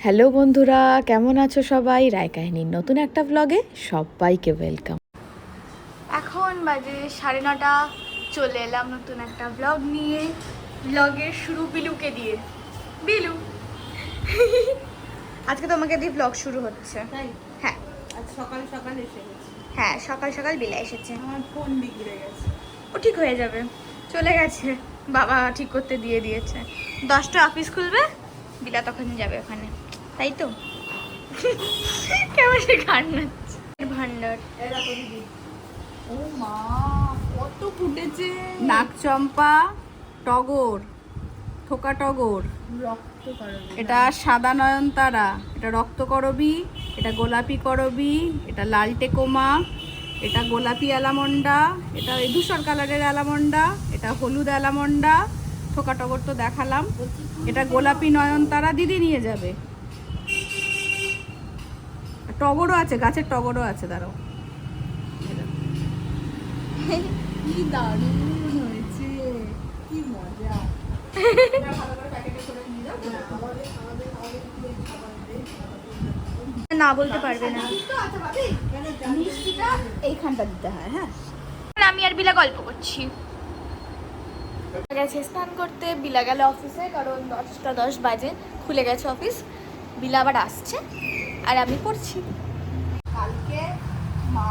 Hello বন্ধুরা কেমন আছো সবাই? রায় কাহিনীর নতুন একটা ব্লগে সবাইকে ওয়েলকাম এখন বাজে সাড়ে নটা চলে এলাম নতুন একটা ব্লগ নিয়ে। ব্লগের শুরু বিলুকে দিয়ে। বিলু। আজকে তোমাকে দিয়ে ব্লগ শুরু হচ্ছে। হ্যাঁ। আজ সকাল সকাল এসে গেছি। হ্যাঁ সকাল সকাল বিলা এসেছে। আমার ফোন বিগড়ে গেছে। ও ঠিক হয়ে যাবে। চলে গেছে। বাবা ঠিক করতে দিয়ে দিয়েছে। দশটা অফিস খুলবে বিলা তখন যাবে ওখানে। তাই তো? কেমন সে গান নাচছে? ভান্ডার ও মা কত ফুটেছে। নাক চম্পা টগর থোকা টগর। এটা সাদা নয়নতারা এটা রক্ত করবি এটা গোলাপি করবি এটা লালটে কোমা এটা গোলাপি অ্যালামন্ডা এটা ধূসর কালারের অ্যালামন্ডা এটা হলুদ অ্যালামন্ডা থোকা টগর তো দেখালাম। এটা গোলাপি নয়নতারা দিদি নিয়ে যাবে। টগরও আছে গাছের টগরও আছে দাঁড়াও। কি দারুণ হয়েছে কি মজা। না বলতে পারবে না। মিষ্টিটা এইখানটা দিতে হয় হ্যাঁ। আমি আর বিলা গল্প করছি। গেছে স্নান করতে বিলা গেল অফিসে কারণ দশটা দশ বাজে খুলে গেছে অফিস। বিলা আবার আসছে। আর আমি পড়ছি। কালকে মা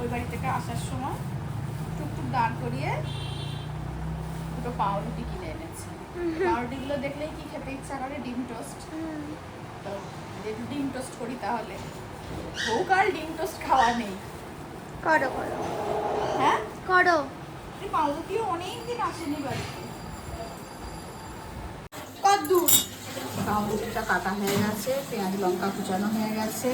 ওই বাড়ি থেকে আসার সময় টুকটুক দাঁড় করিয়ে দুটো পাউরুটি কিনে এনেছে। পাউরুটিগুলো দেখলেই কি খেতে ইচ্ছা করে? ডিম টোস্ট। তো ডিম টোস্ট করি তাহলে। বহুকাল ডিম টোস্ট খাওয়া নেই। করো করো। হ্যাঁ? করো। পাউরুটিও অনেক দিন আসেনি বাড়িতে। কদ্দূর। পাউরুটিটা কাটা হয়ে গেছে পেঁয়াজ লঙ্কা কুচানো হয়ে গেছে।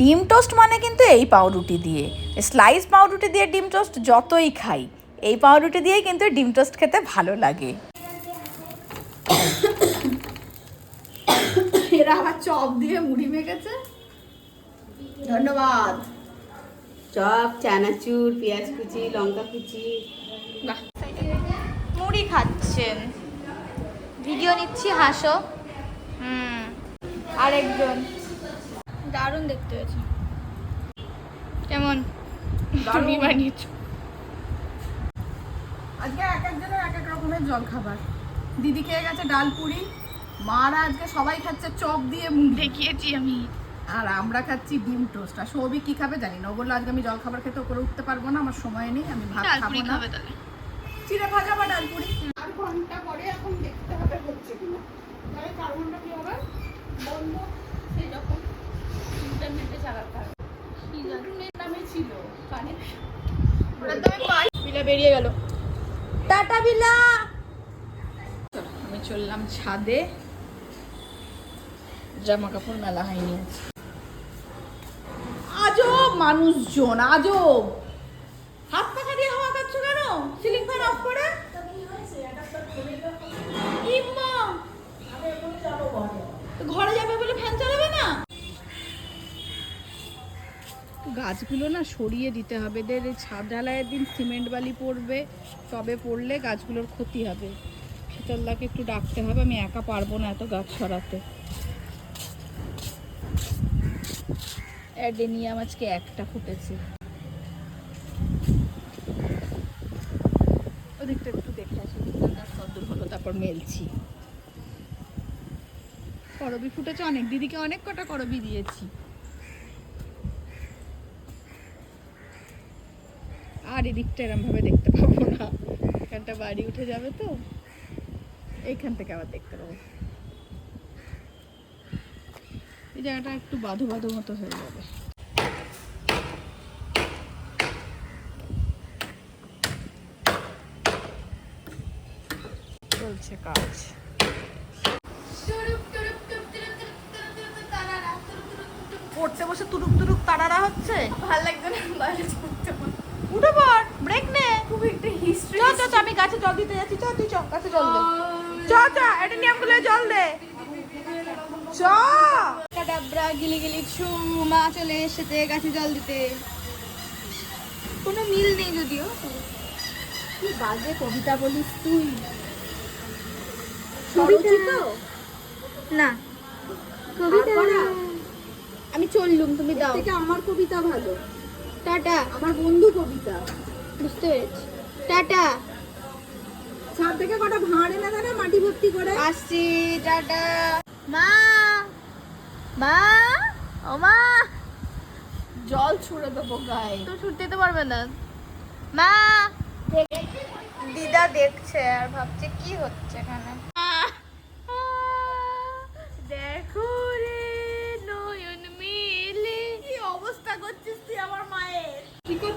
ডিম টোস্ট মানে কিন্তু এই পাউরুটি দিয়ে। স্লাইস পাউরুটি দিয়ে ডিম টোস্ট যতই খাই এই পাউরুটি দিয়েই কিন্তু ডিম টোস্ট খেতে ভালো লাগে। এরা আবার চপ দিয়ে মুড়ি মেখেছে। ধন্যবাদ। চপ চানাচুর পেঁয়াজ কুচি লঙ্কা কুচি। মুড়ি খাচ্ছেন ভিডিও নিচ্ছি হাসো। হুম। আরেকজন। দারুণ দেখতে হয়েছে। কেমন? তুমি বানিয়েছো। আজকে এক একজনের এক এক রকমের জল খাবার দিদি খেয়ে গেছে ডাল পুরি। মারা আজকে সবাই খাচ্ছে চপ দিয়ে মুড়ি। দেখিয়েছি আমি। আর আমরা খাচ্ছি ডিম টোস্ট। আর কি খাবে জানি না। বলল আজকে আমি জল খাবার খেতে উপরে উঠতে পারব না। আমার সময় নেই। আমি ভাত খাব না। চিড়ে ভাজা বা ডাল পুরি? আর ঘণ্টা পরে এখন দেখতে হবে হচ্ছে কিনা। তাহলে চার ঘণ্টা কি হবে? বন্ধ। সেই রকম ইন্টারনেটে চালাতে হবে। ইন্টারনেট নামে ছিল কানেকশন বিলা বেরিয়ে গেল। টাটা বিলা! আমি চললাম ছাদে। জামা কাপড় মেলা হয়নি আজব মানুষজন আজব। হাত গাছগুলো না সরিয়ে দিতে হবে। এদের ছাদ ঢালাইয়ের দিন সিমেন্ট বালি পড়বে তবে পড়লে গাছগুলোর ক্ষতি হবে। শীতলদাকে একটু ডাকতে হবে, আমি একা পারব না এত গাছ সরাতে। অ্যাডেনিয়াম আজকে একটা ফুটেছে। ওদিকটা একটু দেখে আসি গাছ হলো, তারপর মেলছি। করবি ফুটেছে অনেক, দিদিকে অনেক কটা করবি দিয়েছি। আর এদিকটা এরম ভাবে দেখতে পাবো না। এখানটা বাড়ি উঠে যাবে তো। এইখান থেকে আবার দেখতে পাবো। এই জায়গাটা একটু বাধো বাধো মতো হয়ে যাবে। চলছে কাজ। পড়তে বসে তুরুক তুরুক তারারা হচ্ছে? ভালো লাগছে না বাইরে উঠে পড় ব্রেক নে। খুব একটা হিস্ট্রি চ চ আমি গাছে জল দিতে যাচ্ছি চ তুই চ গাছে জল দে। চ চ অ্যাডেনিয়ামগুলো জল দে। চ ডাবরা গিলি গিলি ছু মা চলে এসেছে গাছে জল দিতে। কোনো মিল নেই যদিও। কি বাজে কবিতা বলিস তুই। স্বরচিত না। কবিতা আমি চললুম তুমি দাও। থেকে আমার কবিতা ভালো। টাটা আমার বন্ধু কবিতা। বুঝতে পেরেছি। টাটা। ছাদ থেকে কটা ভাঁড় এনে দেয় না মাটি ভর্তি করে। আসছি টাটা। মা মা ও মা। জল ছুঁড়ে দেবো গায়ে। তো ছুটতে তো পারবে না। মা দিদা দেখছে আর ভাবছে কি হচ্ছে এখানে।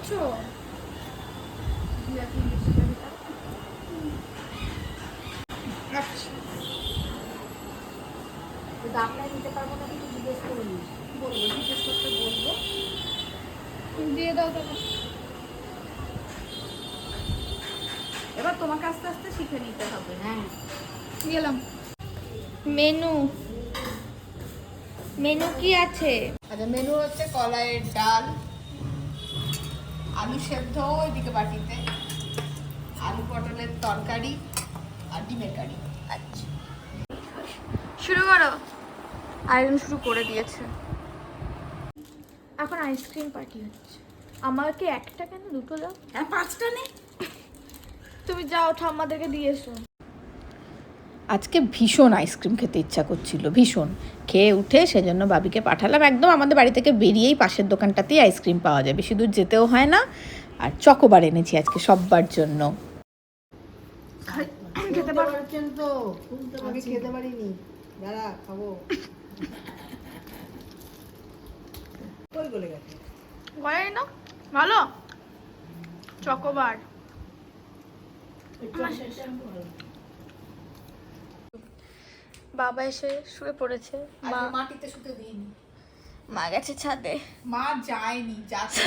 কি করছ বলব জিজ্ঞেস করতে বলব। দিয়ে দাও তাহলে। এবার তোমাকে আস্তে আস্তে শিখে নিতে হবে হ্যাঁ। গেলাম। মেনু। মেনু কি আছে? আচ্ছা মেনু হচ্ছে কলাইয়ের ডাল আলু সেদ্ধ ওইদিকে বাটিতে আলু পটলের তরকারি আর ডিমের কারি। আচ্ছা। শুরু করো। আয়োজন শুরু করে দিয়েছে। এখন আইসক্রিম পার্টি হচ্ছে। আমাকে একটা কেন? দুটো দাও। হ্যাঁ পাঁচটা নে। তুমি যাও ঠাম্মাদেরকে দিয়ে এসো। আজকে ভীষণ আইসক্রিম খেতে ইচ্ছা করছিল ভীষণ। খেয়ে উঠে সেজন্য বাবিকে পাঠালাম। একদম আমাদের বাড়ি থেকে বেরিয়েই পাশের দোকানটাতেই আইসক্রিম পাওয়া যায়। বেশি দূর যেতেও হয় না। আর চকোবার এনেছি আজকে সব্বার জন্য। খেতে পারছেন তো। আমি খেতে পারিনি। দাঁড়া খাব। কই গলে গেছে? গয়াই না ভালো? চকোবার। বাবা এসে শুয়ে পড়েছে মা মাটিতে শুতে দিইনি। মা গেছে ছাদে। মা যায়নি যাচ্ছে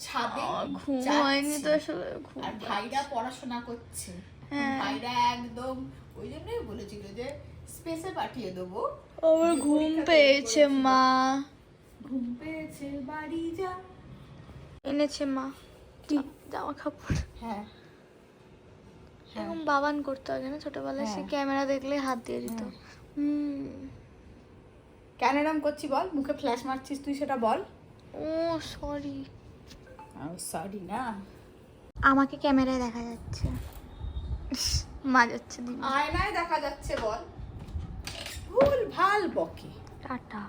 ছাদে ঘুম হয়নি তো আসলে ঘুম আর ভাইরা পড়াশোনা করছে। হ্যাঁ। ভাইরা একদম ওই জন্যই বলেছিল যে স্পেসে পাঠিয়ে দেবো। আমার ঘুম পেয়েছে মা। ঘুম পেয়েছে বাড়ি যা। এনেছে মা জামা কাপড়। হ্যাঁ। এরকম বাবান করতে হবে না ছোটবেলায় সে হ্যাঁ। ক্যামেরা দেখলে হাত দিয়ে দিত। হুম। কেন এরম করছি বল? মুখে ফ্ল্যাশ মারছিস তুই সেটা বল। ও সরি সরি না। আমাকে ক্যামেরায় দেখা যাচ্ছে। মা যাচ্ছে দিন। আয়নায় দেখা যাচ্ছে বল। ভুল ভালো বকে। টাটা।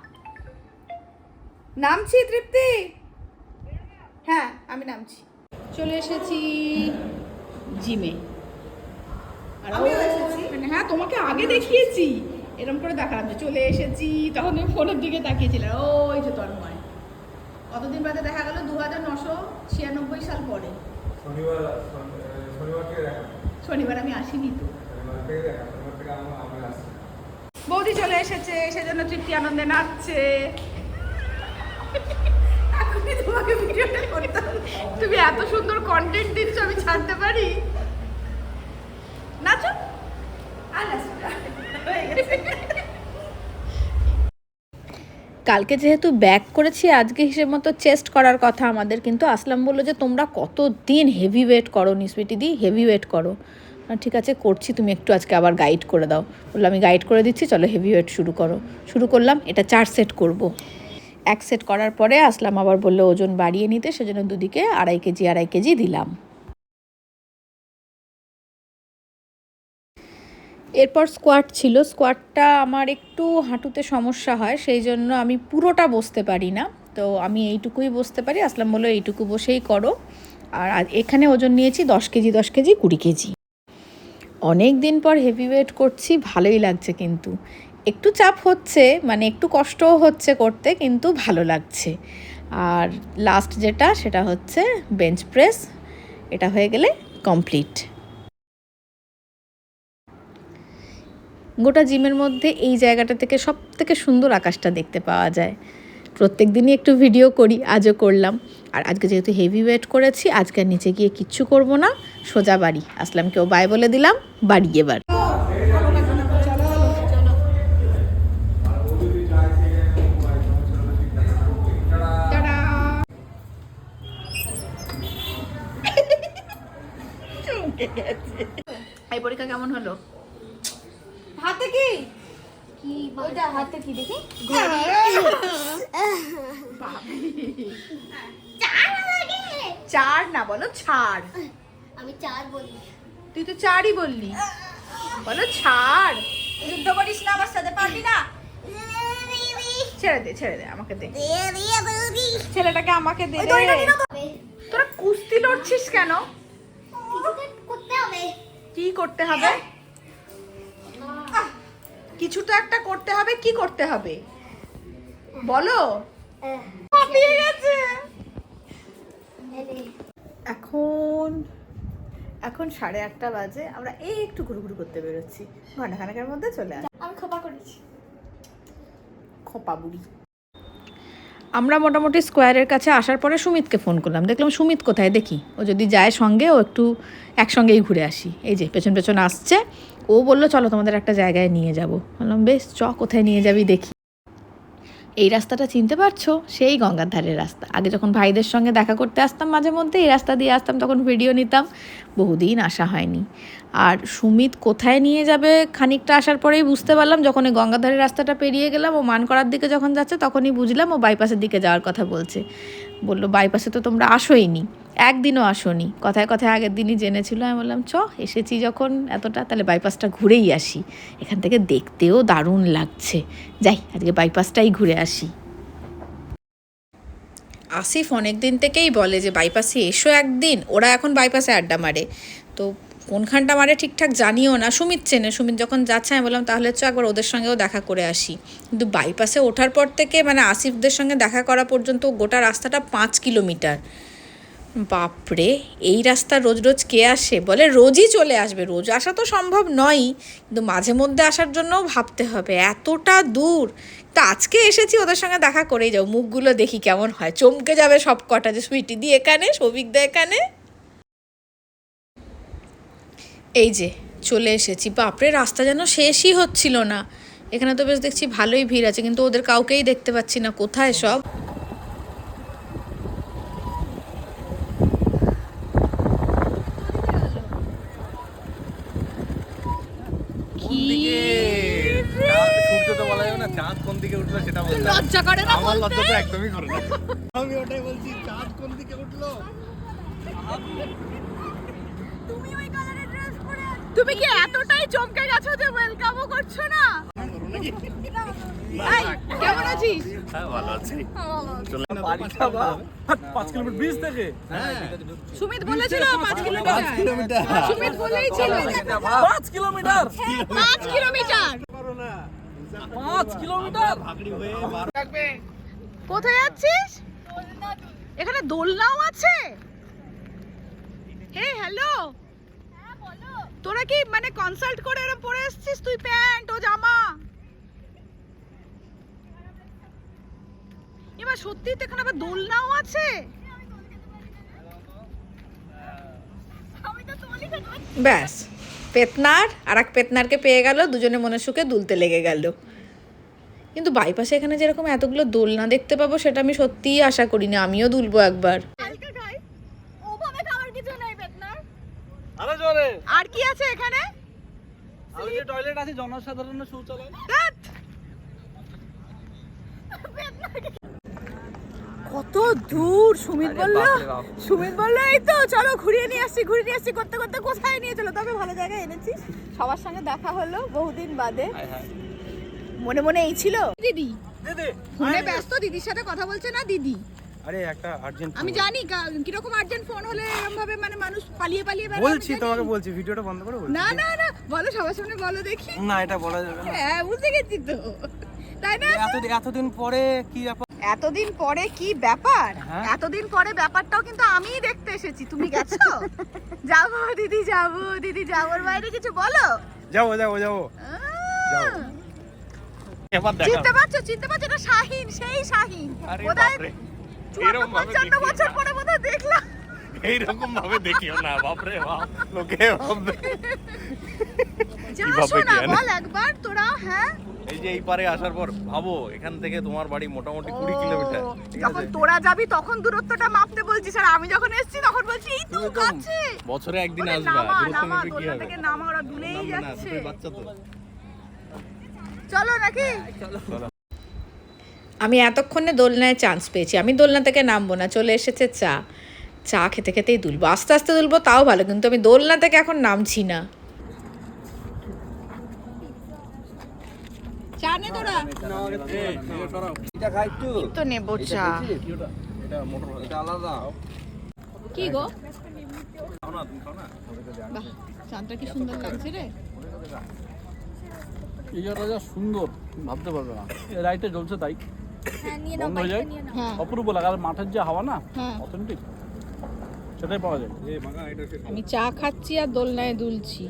নামছি তৃপ্তি? হ্যাঁ আমি নামছি। চলে এসেছি জিমে। হ্যাঁ তোমাকে আগে দেখিয়েছি। এরকম করে দেখালাম যে চলে এসেছি। তখন তুমি ফোনের দিকে তাকিয়েছিলে। ওই যে তন্ময়। কতদিন বাদে দেখা গেল? দু হাজার নশো ছিয়ানব্বই সাল পরে। শনিবার আমি আসিনি তো। বৌদি চলে এসেছে। সেজন্য তৃপ্তি আনন্দে নাচছে। এখনই তোমাকে ভিডিওটা করতে হবে। তুমি এত সুন্দর কন্টেন্ট দিচ্ছ আমি ছাড়তে পারি নাচো আর নাচো না। হয়ে গেছে। কালকে যেহেতু ব্যাক করেছি, আজকে হিসেব মতো চেস্ট করার কথা আমাদের, কিন্তু আসলাম বলল যে তোমরা কত দিন হেভি ওয়েট করো নিসবিটি দি? হেভি ওয়েট করো। ঠিক আছে, করছি, তুমি একটু আজকে আবার গাইড করে দাও। বলল, আমি গাইড করে দিচ্ছি, চলো হেভি ওয়েট শুরু করো। শুরু করলাম, এটা চার সেট করব। এক সেট করার পরে আসলাম, আবার বলল, ওজন বাড়িয়ে নিতে। সেজন্য দুদিকে আড়াই কেজি আড়াই কেজি দিলাম। এরপর স্কোয়াট ছিল। স্কোয়াটটা আমার একটু হাঁটুতে সমস্যা হয়, সেই জন্য আমি পুরোটা বসতে পারি না। তো আমি এইটুকুই বসতে পারি। আসলাম বলল, এইটুকু বসেই করো। আর এখানে ওজন নিয়েছি দশ কেজি দশ কেজি, কুড়ি কেজি। অনেক দিন পর হেভি ওয়েট করছি, ভালোই লাগছে কিন্তু। একটু চাপ হচ্ছে মানে একটু কষ্টও হচ্ছে করতে, কিন্তু ভালো লাগছে। আর লাস্ট যেটা, সেটা হচ্ছে বেঞ্চ প্রেস এটা হয়ে গেলে কমপ্লিট গোটা জিমের মধ্যে এই জায়গাটা থেকে সব থেকে সুন্দর আকাশটা দেখতে পাওয়া যায়। প্রত্যেক দিনই একটু ভিডিও করি আজও করলাম। আর আজকে যেহেতু হেভি ওয়েট করেছি আজকে আর নিচে গিয়ে কিচ্ছু করব না। সোজা বাড়ি। আসলামকেও বাই বলে দিলাম বাড়ি এবার। এই পরীক্ষা কেমন হলো? হাতে কি? কি ওইটা হাতে কি দেখি? চার না বলো ছাড়। আমি চার বলি তুই তো চারই বললি। বলো ছাড়। যুদ্ধ করিস না আমার সাথে পারবি না? ছেড়ে দে ছেড়ে দে আমাকে দে। ছেলেটাকে আমাকে দে তোরা কুস্তি লড়ছিস কেন? কি করতে হবে? কিছু তো একটা করতে হবে কি করতে হবে? বলো। হাঁপিয়ে গেছে। এখন এখন সাড়ে আটটা বাজে আমরা এই একটু ঘুরু ঘুরু করতে বেরোচ্ছি। ঘন্টাখানেকের মধ্যে চলে আসি আমি খোপা করেছি। খোপা বুড়ি। আমরা মোটামুটি স্কোয়ারের কাছে আসার পরে সুমিতকে ফোন করলাম। দেখলাম সুমিত কোথায়? দেখি। ও যদি যায় সঙ্গে, ও একটু একসঙ্গেই ঘুরে আসি। এই যে, পেছন পেছন আসছে। ও বলল, চলো তোমাদের একটা জায়গায় নিয়ে যাব। বললাম, বেশ, চ, কোথায় নিয়ে যাবি দেখি। এই রাস্তাটা চিনতে পারছ? সেই গঙ্গার ধারের রাস্তা। আগে যখন ভাইদের সঙ্গে দেখা করতে আসতাম মাঝে মধ্যে, এই রাস্তা দিয়ে আসতাম, তখন ভিডিও নিতাম। বহুদিন আসা হয়নি। আর সুমিত কোথায় নিয়ে যাবে খানিকটা আসার পরেই বুঝতে পারলাম যখন এই গঙ্গাধারের রাস্তাটা পেরিয়ে গেলাম, ও মান করার দিকে যখন যাচ্ছে, তখনই বুঝলাম, ও বাইপাসের দিকে যাওয়ার কথা বলছে। বলল বাইপাসে তো তোমরা আসোইনি একদিনও আসোনি। কথায় কথায় আগের দিনই জেনেছিল। আমি বললাম, চ, এসেছি যখন এতটা, তাহলে বাইপাসটা ঘুরেই আসি। এখান থেকে দেখতেও দারুণ লাগছে। যাই, আজকে বাইপাসটাই ঘুরে আসি। আসিফ অনেক দিন থেকেই বলে যে বাইপাসে এসো একদিন। ওরা এখন বাইপাসে আড্ডা মারে। তো কোনখানটা মারে ঠিকঠাক জানিও না। সুমিত চেনে। সুমিত যখন যাচ্ছে, আমি বললাম, তাহলে চ, একবার ওদের সঙ্গেও দেখা করে আসি। কিন্তু বাইপাসে ওঠার পর থেকে মানে আসিফদের সঙ্গে দেখা করা পর্যন্ত গোটা রাস্তাটা পাঁচ কিলোমিটার। বাপরে, এই রাস্তা রোজ রোজ কে আসে? বলে রোজই চলে আসবে, রোজ আসা তো সম্ভব নয়ই, কিন্তু মাঝে মধ্যে আসার জন্যও ভাবতে হবে, এতটা দূর। তো আজকে এসেছি ওদের সঙ্গে দেখা করেই যাও, মুখগুলো দেখি কেমন হয়। চমকে যাবে সব কটা, যে সুইটি দি এখানে সৌভিকদা এখানে। এই যে, চলে এসেছি। বাপরে, রাস্তা যেন শেষই হচ্ছিল না। এখানে তো বেশ দেখছি ভালোই ভিড় আছে, কিন্তু ওদের কাউকেই দেখতে পাচ্ছি না। কোথায় সব কোন দিকে চাঁদ সূর্য তো বলা যাবে না চাঁদ কোন দিকে উঠল সেটা বলতে হবে। লজ্জা করে না আমার বলতে? লজ্জা তো একদমই করে না। আমি ওটাই বলছি চাঁদ কোন দিকে উঠল? তুমি কি এতটাই চমকে গেছো যে ওয়েলকামও করছ না? কেমন আছিস? ভালো আছি। চলে। বাড়িটা বা পাঁচ কিলোমিটার ব্রিজ থেকে? সুমিত বলেছিল পাঁচ কিলোমিটার। সুমিত বলেই ছিল পাঁচ কিলোমিটার? পাঁচ কিলোমিটার। পাঁচ কিলোমিটার। কোথায় যাচ্ছিস এখানে দোলনাও আছে? হে হ্যালো তোরা কি মানে কনসাল্ট করে এরকম পরে এসেছিস? তুই প্যান্ট, ও জামা? এবার সত্যি তো এখানে আবার দোলনাও আছে? ব্যাস, পেতনার আর এক পেতনারকে পেয়ে গেল, দুজনে মনে সুখে দুলতে লেগে গেল। কিন্তু বাইপাসে এখানে যেরকম এতগুলো দোলনা দেখতে পাবো সেটা আমি সত্যিই আশা করি না আমিও দুলবো একবার। কিছু নেই বেতনার আরে জোরে। আর কি আছে এখানে? টয়লেট আছে জনসাধারণের শৌচালয়। কত দূর সুমিত বলল। সুমিত বলল এই তো চলো ঘুরিয়ে নিয়ে আসছি ঘুরিয়ে নিয়ে আসছি করতে করতে কোথায় নিয়ে চলো? তবে ভালো জায়গায় এনেছিস সবার সঙ্গে দেখা হলো বহুদিন বাদে। হ্যাঁ হ্যাঁ। মনে মনে এই ছিল? দিদি। দিদি ফোনে ব্যস্ত দিদির সাথে কথা বলছে না দিদি? আরে একটা আর্জেন্ট আমি জানি কা- কীরকম আর্জেন্ট ফোন হলে এরকম ভাবে মানে মানুষ পালিয়ে পালিয়ে বেড়ায় বলছি তোমাকে বলছি ভিডিওটা বন্ধ করে না না না বলো সবার সামনে বলো দেখি। না এটা বলা যাবে না। হ্যাঁ বুঝে গেছি তো। তাই না? এত এতদিন পরে কি ব্যাপার? এতদিন পরে কি ব্যাপার? হ্যাঁ। এতদিন পরে ব্যাপারটাও কিন্তু আমিই দেখতে এসেছি। তুমি গেছো? যাব দিদি যাব দিদি যাবোর বাইরে কিছু বলো? যাব যাব যাব। যাও। চিনতে পারছ চিনতে পারছ এটা শাহিন সেই শাহিন। বোধহয় এরকম ভাবে পঞ্চান্ন বছর পরে বোধহয় দেখলাম। এইরকম ভাবে দেখিও না বাপরে বাপ লোকে ভাববে। যা কীভাবে বল একবার তোরা হ্যাঁ? এই যে এই পারে আসার পর ভাবো এখান থেকে তোমার বাড়ি মোটামুটি কুড়ি কিলোমিটার যখন তোরা যাবি তখন দূরত্বটা মাপতে বলছিস আর আমি যখন এসেছি তখন বলছি এই তো কাছে! বছরে একদিন আসবা দূরত্ব নামা কি হবে? থেকে নামা ওরা দুলেই না যাচ্ছে। বাচ্চা তো। চলো নাকি? আমি এতক্ষণে দোলনায় চান্স পেয়েছি। আমি দোলনা থেকে নামবো না চলে এসেছে চা। চা খেতে খেতেই দুলবো। আস্তে আস্তে দুলবো তাও ভালো কিন্তু আমি দোলনা থেকে এখন নামছি না। চা নে তোরা। নেব চা। এটা মোটর এটা আলাদা কি গো? চাটা কি সুন্দর লাগছে রে। এই যা সুন্দর ভাবতে পারবে না। রাইটে জ্বলছে তাই। বন্ধ হয়ে যায়? হ্যাঁ। অপূর্ব লাগে আর মাঠের যে হাওয়া না হ্যাঁ। অথেন্টিক সেটাই পাওয়া যায়। আমি চা খাচ্ছি আর দোলনায় দুলছি।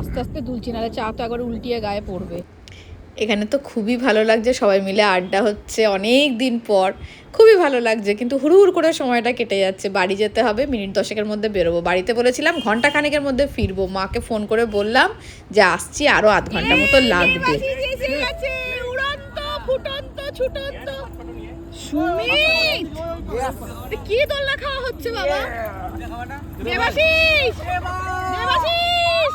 আস্তে আস্তে দুলছি নাহলে চা তো একবার উল্টিয়ে গায়ে পড়বে। এখানে তো খুবই ভালো লাগছে সবাই মিলে আড্ডা হচ্ছে অনেক দিন পর। খুবই ভালো লাগছে কিন্তু হুড় হুড় করে সময়টা কেটে যাচ্ছে। বাড়ি যেতে হবে মিনিট দশেকের মধ্যে বেরোবো। বাড়িতে বলেছিলাম ঘণ্টা খানেকের মধ্যে ফিরবো। মাকে ফোন করে বললাম যে আসছি আরও আধ ঘণ্টা মতো লাগবে। কি দোলনা খাওয়া হচ্ছে বাবা? দেবাশিস! দেবাশিস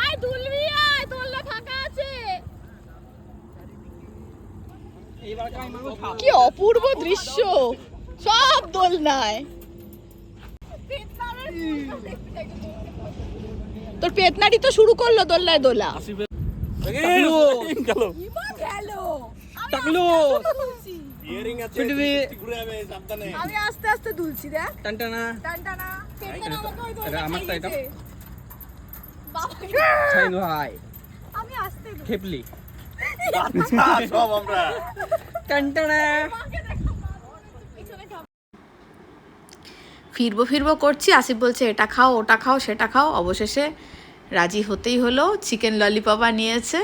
আয় দুলবি আয় দোলনা ফাঁকা আছে কি অপূর্ব দৃশ্য। সব দোলনায়। তোর পেতনারি তো শুরু করল দোলনায় দোলা। আমি আস্তে আস্তে দুলছি। দেখ। টানটানা। টানটানা। দোলনা আমারটা এটা? ভাই আমি আস্তে খেপলি। ফিরবো ফিরবো করছি। আসিফ বলছে, এটা খাও, ওটা খাও, সেটা খাও। অবশেষে রাজি হতেই হলো। চিকেন ললিপপ নিয়েছে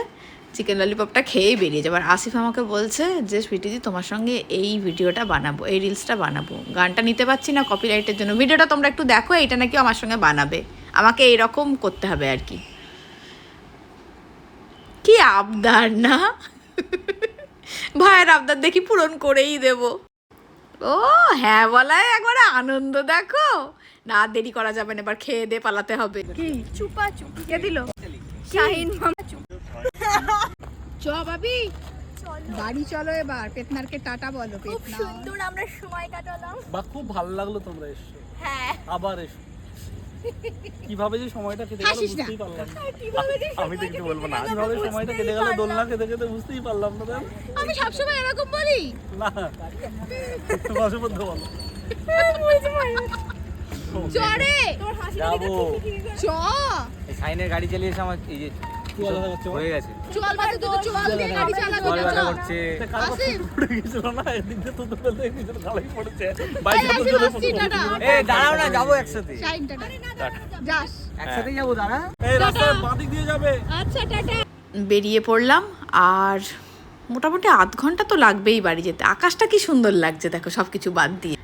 চিকেন ললিপপটা খেয়েই বেরিয়ে যাবে। আর আসিফ আমাকে বলছে যে সুইটিদি তোমার সঙ্গে এই ভিডিওটা বানাবো, এই রিলসটা বানাবো। গানটা নিতে পারছি না কপিরাইটের জন্য। ভিডিওটা তোমরা একটু দেখো, এইটা নাকি আমার সঙ্গে বানাবে। আমাকে এইরকম করতে হবে আর কি। কি আবদার না? ভাইয়ের আবদার দেখি পূরণ করেই দেবো। ও হ্যাঁ বলায় একবার আনন্দ দেখো। না দেরি করা যাবে না এবার খেয়ে দিয়ে পালাতে হবে। কি? চুপা চুপ কে দিল? শাহিন মামা চুপ। চ বাবি বাড়ি চলো এবার পেতনারকে টাটা বলো খুব সুন্দর আমরা সময় কাটালাম। বা খুব ভালো লাগল তোমরা এসছো। হ্যাঁ। আবার এসো। কীভাবে যে সময়টা কেটে গেল বুঝতেই পারলাম না। আমি তো কিছু বলব না। কীভাবে সময়টা কেটে গেল দোলনা খেতে খেতে বুঝতেই পারলাম না। আমি সবসময় এরকম বলি। না। মাঝে মধ্যে বলো। চরে। তোর হাসি যাব। চ। সাইনের গাড়ি চালিয়েছে এসে আমার এই যে হয়ে গেছে। চল বাজে তো চল দিয়ে গাড়ি চালাবি না চল। করছে পড়ে গেছিল না এদিক দিয়ে তো তোদের পিছনে খালাই পড়েছে এই তো আসিফ চলে আসছি টাটা। এ দাঁড়াও না যাব একসাথে। শাইন টাটা। যাস। একসাথেই যাব দাঁড়া। এই রাস্তার বাঁ দিয়ে যাবে। আচ্ছা টাটা। বেরিয়ে পড়লাম আর মোটামুটি আধ ঘণ্টা তো লাগবেই বাড়ি যেতে। আকাশটা কি সুন্দর লাগছে দেখো সব কিছু বাদ দিয়ে।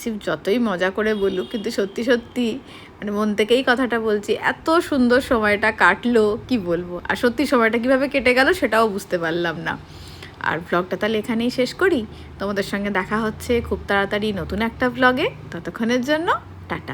আসিফ যতই মজা করে বলুক, কিন্তু সত্যি সত্যি মানে মন থেকেই কথাটা বলছি, এত সুন্দর সময়টা কাটলো, কি বলব? আর সত্যি সময়টা কীভাবে কেটে গেল সেটাও বুঝতে পারলাম না। আর ব্লগটা তাহলে এখানেই শেষ করি। তোমাদের সঙ্গে দেখা হচ্ছে খুব তাড়াতাড়ি নতুন একটা ব্লগে ততক্ষণের জন্য, টাটা।